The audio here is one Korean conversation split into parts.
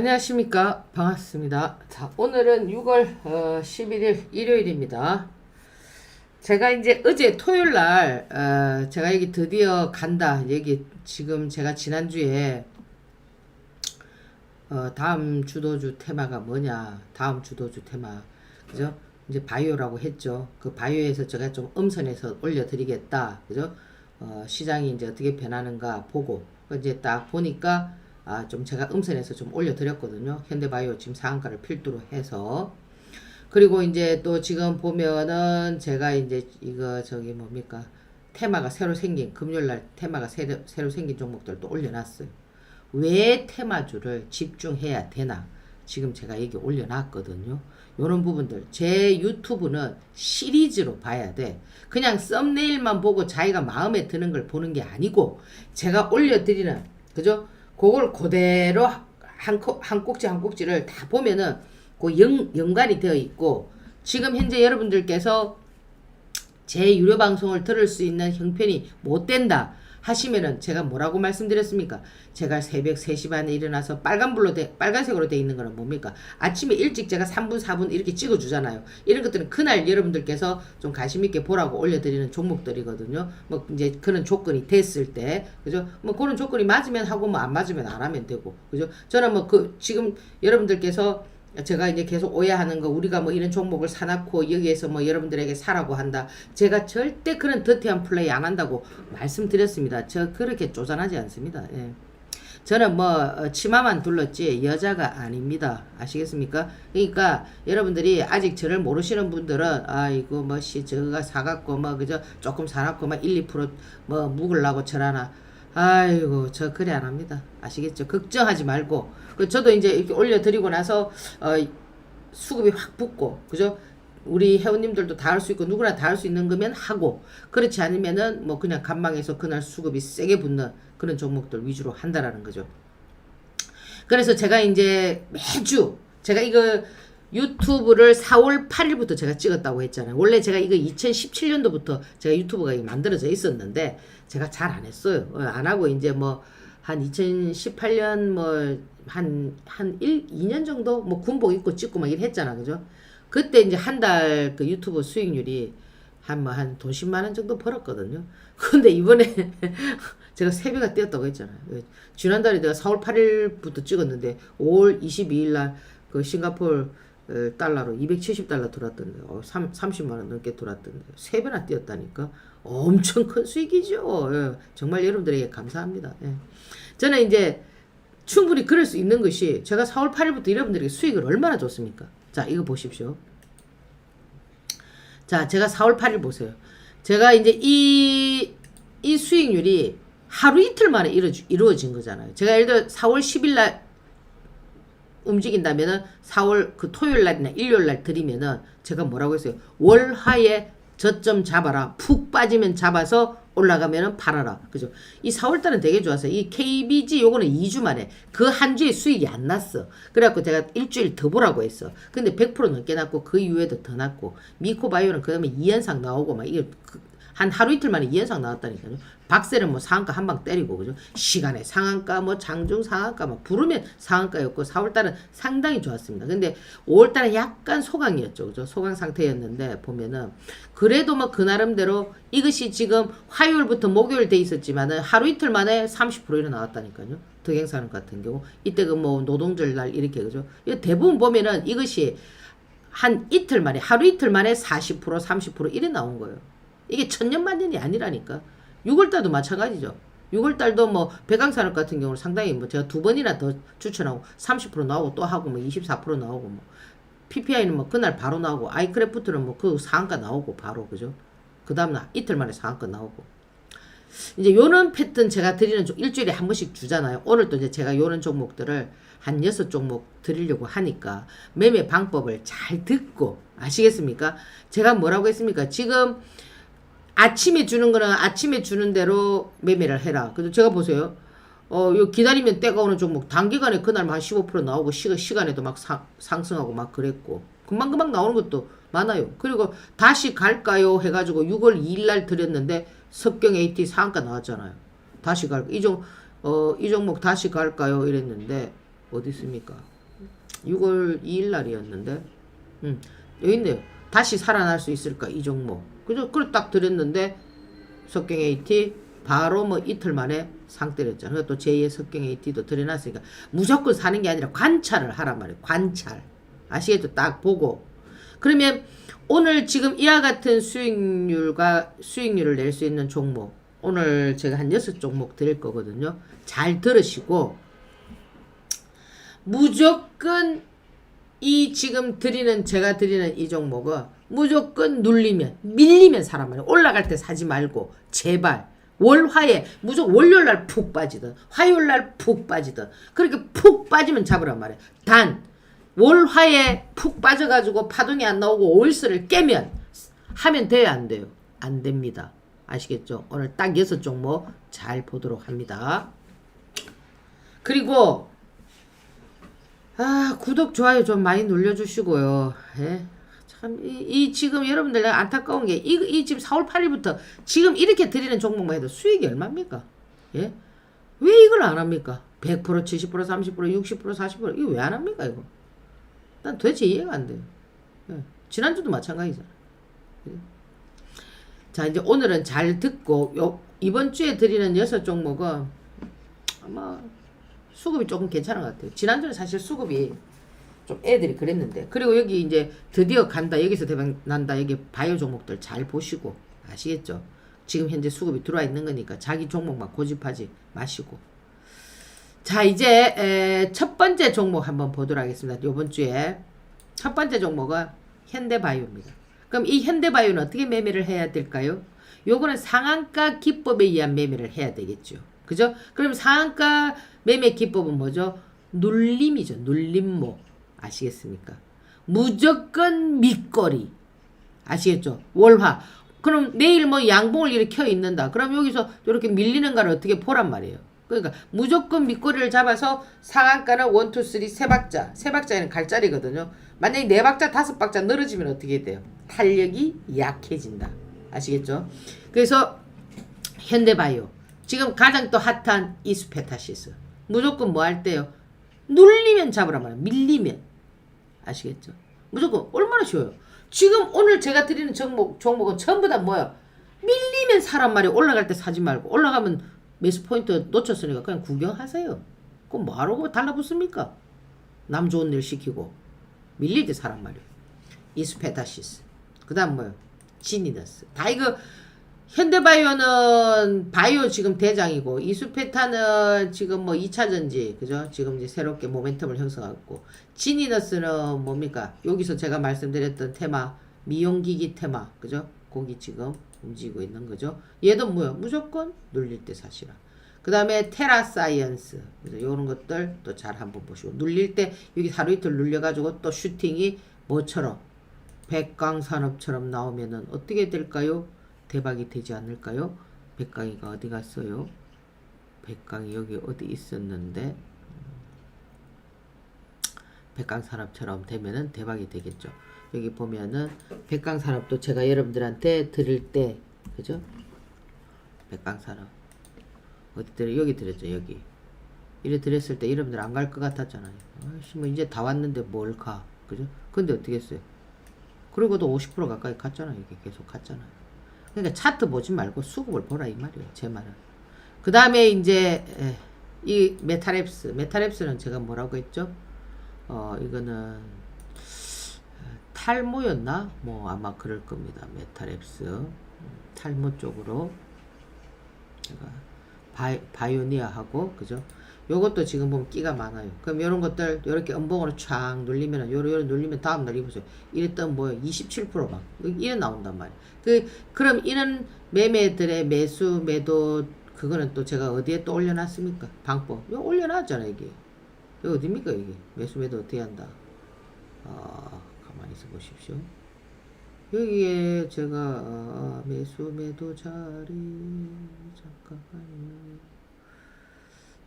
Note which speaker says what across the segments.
Speaker 1: 안녕하십니까. 반갑습니다. 자 오늘은 6월 어, 11일 일요일입니다. 제가 이제 어제 토요일날 어, 제가 여기 드디어 간다. 여기 지금 제가 지난주에 어, 다음 주도주 테마가 뭐냐. 다음 주도주 테마. 그죠? 이제 바이오라고 했죠. 그 바이오에서 제가 좀 음선에서 올려드리겠다. 그죠? 어, 시장이 이제 어떻게 변하는가 보고 이제 딱 보니까 아, 좀 제가 음선에서 좀 올려드렸거든요. 현대바이오 지금 상한가를 필두로 해서. 그리고 이제 또 지금 보면은 제가 이제 이거 저기 뭡니까. 테마가 새로 생긴, 금요일날 테마가 새로, 새로 생긴 종목들 또 올려놨어요. 왜 테마주를 집중해야 되나. 지금 제가 여기 올려놨거든요. 요런 부분들. 제 유튜브는 시리즈로 봐야 돼. 그냥 썸네일만 보고 자기가 마음에 드는 걸 보는 게 아니고, 제가 올려드리는, 그죠? 그걸 그대로 한, 코- 한 꼭지 한 꼭지를 다 보면은 그 연, 연관이 되어 있고 지금 현재 여러분들께서 제 유료 방송을 들을 수 있는 형편이 못 된다 하시면은 제가 뭐라고 말씀드렸습니까? 제가 새벽 3시 반에 일어나서 빨간불로 돼, 빨간색으로 돼 있는 거는 뭡니까? 아침에 일찍 제가 3분, 4분 이렇게 찍어 주잖아요. 이런 것들은 그날 여러분들께서 좀 관심 있게 보라고 올려드리는 종목들이거든요. 뭐 이제 그런 조건이 됐을 때, 그죠? 뭐 그런 조건이 맞으면 하고 뭐 안 맞으면 안 하면 되고, 그죠? 저는 뭐 그 지금 여러분들께서 제가 이제 계속 오해하는 거 우리가 뭐 이런 종목을 사놓고 여기에서 뭐 여러분들에게 사라고 한다. 제가 절대 그런 더티한 플레이 안 한다고 말씀드렸습니다. 저 그렇게 쪼잔하지 않습니다. 예. 저는 뭐 어, 치마만 둘렀지 여자가 아닙니다. 아시겠습니까? 그러니까 여러분들이 아직 저를 모르시는 분들은 아이고 뭐씨 저가 사갖고 뭐 그저 조금 사갖고 막 1, 2%뭐 묵으려고 저라나 아이고 저 그래 안 합니다. 아시겠죠? 걱정하지 말고 그 저도 이제 이렇게 올려드리고 나서 어 수급이 확 붙고 그죠? 우리 회원님들도 다 할 수 있고 누구나 다 할 수 있는 거면 하고 그렇지 않으면은 뭐 그냥 간방에서 그날 수급이 세게 붙는 그런 종목들 위주로 한다라는 거죠. 그래서 제가 이제 매주 제가 이거 유튜브를 4월 8일부터 제가 찍었다고 했잖아요. 원래 제가 이거 2017년도부터 제가 유튜브가 만들어져 있었는데 제가 잘 안 했어요. 어, 안 하고 이제 뭐 한 2018년 뭐 한 한 1, 2년 정도 뭐 군복 입고 찍고 막 이래 했잖아. 그죠? 그때 이제 한 달 그 유튜브 수익률이 한 뭐 한 돈 10만 원 정도 벌었거든요. 근데 이번에 제가 세배가 뛰었다고 했잖아요. 예, 지난달에 내가 4월 8일부터 찍었는데 5월 22일 날그 어, 달러로 270달러 들어왔던데 어, 3, 30만 원 넘게 들어왔던데 세 배나 뛰었다니까 엄청 큰 수익이죠. 예, 정말 여러분들에게 감사합니다. 예. 저는 이제 충분히 그럴 수 있는 것이 제가 4월 8일부터 여러분들에게 수익을 얼마나 줬습니까? 자, 이거 보십시오. 자, 제가 4월 8일 보세요. 제가 이제 이, 이 수익률이 하루 이틀 만에 이루어지, 이루어진 거잖아요. 제가 예를 들어 4월 10일 날 움직인다면은 4월 그 토요일 날이나 일요일 날 드리면은 제가 뭐라고 했어요? 월화에 저점 잡아라. 푹 빠지면 잡아서 올라가면은 팔아라. 그죠? 이 4월 달은 되게 좋았어요. 이 KBG 요거는 2주 만에 그 한 주에 수익이 안 났어. 그래갖고 제가 일주일 더 보라고 했어. 근데 100% 넘게 났고 그 이후에도 더 났고 미코바이오는 그 다음에 2연상 나오고 막 이게 그- 한 하루 이틀 만에 2연상 나왔다니까요. 박셀은 뭐 상한가 한 방 때리고 그죠? 시간에 상한가 뭐 장중 상한가 막 부르면 상한가였고 4월 달은 상당히 좋았습니다. 근데 5월 달은 약간 소강이었죠. 그죠? 소강 상태였는데 보면은 그래도 뭐 그 나름대로 이것이 지금 화요일부터 목요일 돼 있었지만은 하루 이틀 만에 30% 이나 나왔다니까요. 덕행사는 같은 경우 이때 그 뭐 노동절 날 이렇게 그죠? 대부분 보면은 이것이 한 이틀 만에 하루 이틀 만에 40% 30% 이래 나온 거예요. 이게 천년만년이 아니라니까. 6월달도 마찬가지죠. 6월달도 뭐 배강산업 같은 경우는 상당히 뭐 제가 두 번이나 더 추천하고 30% 나오고 또 하고 뭐 24% 나오고 뭐 PPI는 뭐 그날 바로 나오고 아이크래프트는 뭐 그 상한가 나오고 바로 그죠. 그 다음날 이틀 만에 상한가 나오고 이제 요런 패턴 제가 드리는 종 일주일에 한 번씩 주잖아요. 오늘도 이제 제가 요런 종목들을 한 여섯 종목 드리려고 하니까 매매 방법을 잘 듣고 아시겠습니까? 제가 뭐라고 했습니까? 지금 아침에 주는 거는 아침에 주는 대로 매매를 해라. 그래서 제가 보세요. 어, 요 기다리면 때가 오는 종목 단기간에 그날 한15% 나오고 시간 시간에도 막 상, 상승하고 막 그랬고 금방금방 나오는 것도 많아요. 그리고 다시 갈까요 해가지고 6월 2일 날 드렸는데 석경 AT 상한가 나왔잖아요. 다시 갈, 이 종, 어, 이 종목 다시 갈까요 이랬는데 어디 있습니까? 6월 2일 날이었는데, 음, 여기 있네요. 다시 살아날 수 있을까 이 종목. 그죠? 그걸 딱 드렸는데 석경 AT 바로 뭐 이틀 만에 상 때렸잖아요. 또 제2의 석경 AT도 드려놨으니까 무조건 사는 게 아니라 관찰을 하란 말이에요. 관찰. 아시겠죠? 딱 보고. 그러면 오늘 지금 이와 같은 수익률과 수익률을 낼 수 있는 종목 오늘 제가 한 여섯 종목 드릴 거거든요. 잘 들으시고 무조건 이 지금 드리는 제가 드리는 이 종목은 무조건 눌리면 밀리면 사람 말이에요. 올라갈 때 사지 말고 제발 월화에 무조건 월요일 날 푹 빠지든 화요일 날 푹 빠지든 그렇게 푹 빠지면 잡으란 말이에요. 단 월화에 푹 빠져가지고 파동이 안 나오고 오일스를 깨면 하면 돼요 안 돼요? 안 됩니다. 아시겠죠? 오늘 딱 여섯 종목 잘 보도록 합니다. 그리고 아 구독 좋아요 좀 많이 눌러주시고요. 예? 참, 이, 이 지금 여러분들 내가 안타까운 게, 이, 이 지금 4월 8일부터 지금 이렇게 드리는 종목만 해도 수익이 얼마입니까? 예? 왜 이걸 안 합니까? 100%, 70%, 30%, 60%, 40% 이거 왜 안 합니까, 이거? 난 도대체 이해가 안 돼요. 예. 지난주도 마찬가지잖아. 예. 자, 이제 오늘은 잘 듣고, 요, 이번 주에 드리는 여섯 종목은 아마 수급이 조금 괜찮은 것 같아요. 지난주는 사실 수급이 좀 애들이 그랬는데 그리고 여기 이제 드디어 간다 여기서 대박 난다 여기 바이오 종목들 잘 보시고 아시겠죠? 지금 현재 수급이 들어와 있는 거니까 자기 종목만 고집하지 마시고 자 이제 에, 첫 번째 종목 한번 보도록 하겠습니다. 이번 주에 첫 번째 종목은 현대바이오입니다. 그럼 이 현대바이오는 어떻게 매매를 해야 될까요? 요거는 상한가 기법에 의한 매매를 해야 되겠죠. 그죠? 그럼 상한가 매매 기법은 뭐죠? 눌림이죠. 눌림목. 아시겠습니까? 무조건 밑거리. 아시겠죠? 월화. 그럼 내일 뭐 양봉을 이렇게 켜 있는다. 그럼 여기서 이렇게 밀리는 가를 어떻게 보란 말이에요. 그러니까 무조건 밑거리를 잡아서 상한가는 1, 2, 3, 세 박자. 세 박자에는 갈자리거든요. 만약에 네 박자, 다섯 박자 늘어지면 어떻게 돼요? 탄력이 약해진다. 아시겠죠? 그래서 현대바이오. 지금 가장 또 핫한 이스페타시스. 무조건 뭐 할 때요? 눌리면 잡으란 말이야. 밀리면. 아시겠죠? 무조건 얼마나 쉬워요. 지금 오늘 제가 드리는 종목, 종목은 전부 다 뭐야? 밀리면 사람 말이 올라갈 때 사지 말고 올라가면 매수 포인트 놓쳤으니까 그냥 구경하세요. 그럼 뭐하러 달라붙습니까? 남 좋은 일 시키고 밀릴 때 사람 말이에요. 이스페타시스. 그 다음 뭐요? 지니너스. 다 이거 현대바이오는 바이오 지금 대장이고 이수페타는 지금 뭐 2차전지 그죠? 지금 이제 새롭게 모멘텀을 형성하고 지니너스는 뭡니까? 여기서 제가 말씀드렸던 테마 미용기기 테마 그죠? 거기 지금 움직이고 있는 거죠. 얘도 뭐야? 무조건 눌릴 때 사시라. 그 다음에 테라사이언스 그래서 이런 것들 또 잘 한번 보시고 눌릴 때 여기 하루 이틀 눌려가지고 또 슈팅이 뭐처럼 백광산업처럼 나오면은 어떻게 될까요? 대박이 되지 않을까요? 백강이가 어디 갔어요? 백강이 여기 어디 있었는데 백강 산업처럼 되면은 대박이 되겠죠. 여기 보면은 백강 산업도 제가 여러분들한테 드릴 때 그죠? 백강 산업 어디 드려 여기 드렸죠 여기 이래 드렸을 때 여러분들 안 갈 것 같았잖아요. 아이씨 뭐 이제 다 왔는데 뭘 가? 그죠? 근데 어떻게 했어요? 그리고도 50% 가까이 갔잖아요. 이게 계속 갔잖아요. 그러니까 차트 보지 말고 수급을 보라 이 말이에요. 제 말은. 그 다음에 이제 에, 이 메타랩스, 메타랩스는 제가 뭐라고 했죠? 어 이거는 탈모였나? 뭐 아마 그럴 겁니다. 메타랩스 음, 탈모 쪽으로 제가 바이, 바이오니아하고 그죠? 요것도 지금 보면 끼가 많아요. 그럼 이런 것들 이렇게 음봉으로 촥 눌리면 요런 요런 눌리면 다음 날 입으세요. 이랬던 뭐요? 27%막 이래 나온단 말이에요. 그 그럼 이런 매매들의 매수 매도 그거는 또 제가 어디에 또 올려놨습니까? 방법. 요 올려놨잖아 이게. 이거 어딥니까 이게? 매수 매도 어떻게 한다? 아 가만히 있어 보십시오. 여기에 제가 아, 매수 매도 자리 잠깐만요.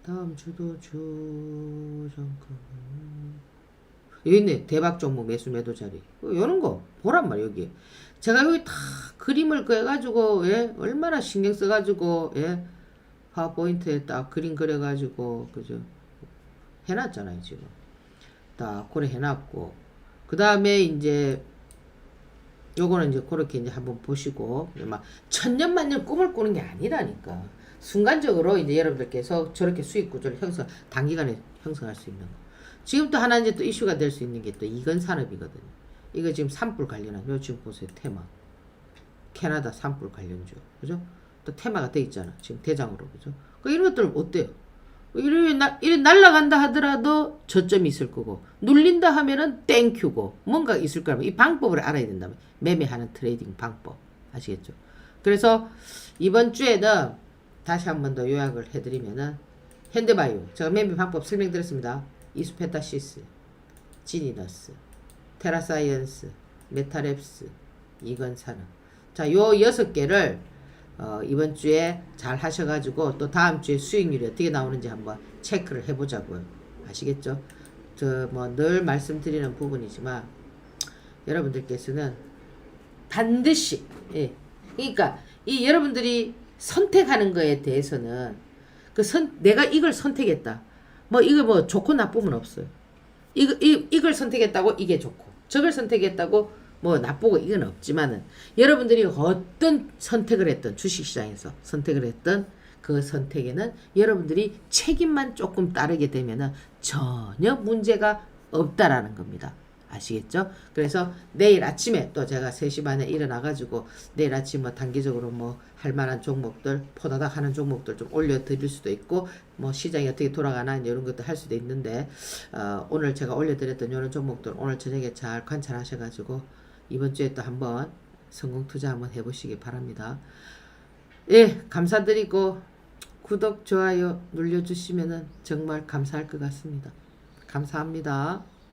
Speaker 1: 다음 주도 주 잠깐만 여기 있네. 대박 종목 매수 매도 자리. 이런 거 보란 말이야 여기 제가 여기 다 그림을 그려가지고 예 얼마나 신경 써가지고 예 파워포인트에 딱 그림 그려가지고 그죠 해놨잖아요 지금. 다 고래 해놨고. 그 다음에 이제 요거는 이제 그렇게 이제 한번 보시고 막 천년만년 꿈을 꾸는 게 아니라니까 순간적으로 이제 여러분들께서 저렇게 수익 구조를 형성 단기간에 형성할 수 있는 거. 지금 또 하나 이제 또 이슈가 될 수 있는 게 또 이건 산업이거든요. 이거 지금 산불 관련한 요 지금 보세요 테마. 캐나다 산불 관련주. 그죠? 또 테마가 돼 있잖아 지금 대장으로. 그죠? 그 이런 것들 어때요? 이래 나 이래 날라간다 하더라도 저점이 있을 거고 눌린다 하면은 땡큐고 뭔가 있을 거라면 이 방법을 알아야 된다면 매매하는 트레이딩 방법. 아시겠죠? 그래서 이번 주에는 다시 한 번 더 요약을 해드리면은 현대바이오 제가 매매 방법 설명드렸습니다. 이수페타시스, 지니너스, 테라사이언스, 메타랩스, 이건산업 자요 여섯 개를 어, 이번 주에 잘 하셔가지고 또 다음 주에 수익률이 어떻게 나오는지 한번 체크를 해보자고요. 아시겠죠? 저 뭐 늘 말씀드리는 부분이지만 여러분들께서는 반드시 예. 그러니까 이 여러분들이 선택하는 거에 대해서는 그 선 내가 이걸 선택했다. 뭐 이거 뭐 좋고 나쁨은 없어요. 이거 이, 이걸 선택했다고 이게 좋고 저걸 선택했다고 뭐 나쁘고 이건 없지만은 여러분들이 어떤 선택을 했던 주식시장에서 선택을 했던 그 선택에는 여러분들이 책임만 조금 따르게 되면은 전혀 문제가 없다라는 겁니다. 아시겠죠? 그래서 내일 아침에 또 제가 3시 반에 일어나가지고 내일 아침 뭐 단기적으로 뭐 할 만한 종목들 포다닥 하는 종목들 좀 올려드릴 수도 있고 뭐 시장이 어떻게 돌아가나 이런 것도 할 수도 있는데 어, 오늘 제가 올려드렸던 이런 종목들 오늘 저녁에 잘 관찰하셔가지고 이번 주에 또 한번 성공 투자 한번 해보시기 바랍니다. 예, 감사드리고 구독 좋아요 눌러주시면은 정말 감사할 것 같습니다. 감사합니다.